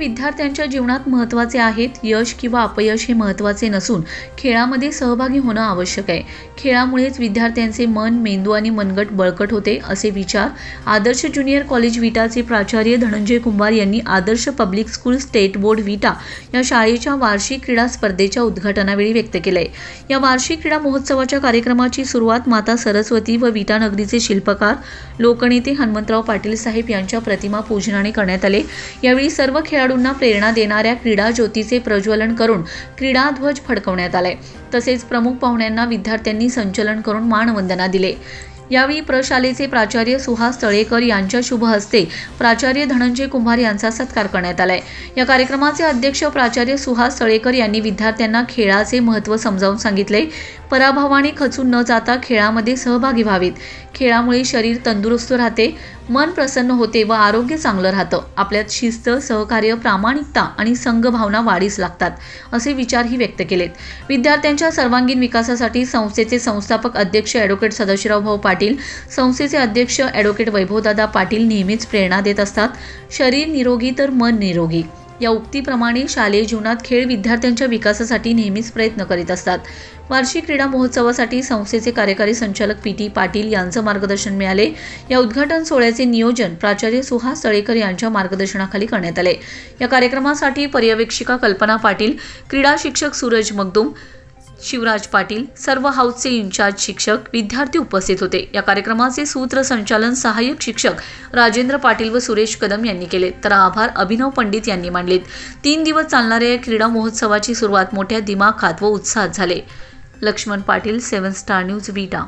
विद्यार्थ्यांच्या जीवनात महत्त्वाचे आहेत यश किंवा अपयश हे महत्त्वाचे नसून खेळामध्ये सहभागी होणं आवश्यक आहे. खेळामुळेच विद्यार्थ्यांचे मन मेंदू आणि मनगट बळकट होते असे विचार आदर्श ज्युनियर कॉलेज विटाचे प्राचार्य धनंजय कुंभार यांनी Adarsh public school state board Vita या शाळेच्या वार्षिक क्रीडा स्पर्धेच्या उद्घाटनावेळी व्यक्त केलंय. या वार्षिक क्रीडा महोत्सवाच्या कार्यक्रमाची सुरुवात माता सरस्वती व विटा नगरीचे शिल्पकार लोकनेते हनुमंतराव पाटील साहेब यांच्या प्रतिमा पूजनाने करण्यात आले. यावेळी सर्व खेळाडू खेळाडूंना प्रेरणा देणाऱ्या क्रीडा ज्योतीचे प्रज्वलन करून क्रीडा ध्वज फडकवण्यात आलाय. तसेच प्रमुख पाहुण्यांना विद्यार्थ्यांनी संचलन करून मानवंदना दिले. यावेळी प्रशालेचे प्राचार्य सुहास तळेकर यांच्या शुभ हस्ते प्राचार्य धनंजय कुंभार यांचा सत्कार करण्यात आलाय. या कार्यक्रमाचे अध्यक्ष प्राचार्य सुहास तळेकर यांनी विद्यार्थ्यांना खेळाचे महत्त्व समजावून सांगितले. पराभवाने खचून न जाता खेळामध्ये सहभागी व्हावेत. खेळामुळे शरीर तंदुरुस्त राहते. मन प्रसन्न होते व आरोग्य चांगलं राहतं. आपल्यात शिस्त सहकार्य प्रामाणिकता आणि संघभावना वाढीस लागतात असे विचारही व्यक्त केलेत. विद्यार्थ्यांच्या सर्वांगीण विकासासाठी संस्थेचे संस्थापक अध्यक्ष ॲडव्होकेट सदाशिवराव भाऊ पाटील संस्थेचे अध्यक्ष ॲडव्होकेट वैभवदादा पाटील नेहमीच प्रेरणा देत असतात. शरीर निरोगी तर मन निरोगी. या उक्तीप्रमाणे शालेय जीवनात खेळ विद्यार्थ्यांच्या विकासासाठी नेहमीच प्रयत्न करीत असतात. वार्षिक क्रीडा महोत्सवासाठी संस्थेचे कार्यकारी संचालक पी टी पाटील यांचं मार्गदर्शन मिळाले. या उद्घाटन सोहळ्याचे नियोजन प्राचार्य सुहास तळेकर यांच्या मार्गदर्शनाखाली करण्यात आले. या कार्यक्रमासाठी पर्यवेक्षिका कल्पना पाटील क्रीडा शिक्षक सूरज मगदुम शिवराज पाटील सर्व हाऊसचे इन्चार्ज शिक्षक विद्यार्थी उपस्थित होते. या कार्यक्रमाचे सूत्रसंचालन सहाय्यक शिक्षक राजेंद्र पाटील व सुरेश कदम यांनी केले. तर आभार अभिनव पंडित यांनी मांडलेत. तीन दिवस चालणाऱ्या या क्रीडा महोत्सवाची सुरुवात मोठ्या दिमाखात व उत्साहात झाले. Laxman Patil seven star news Vita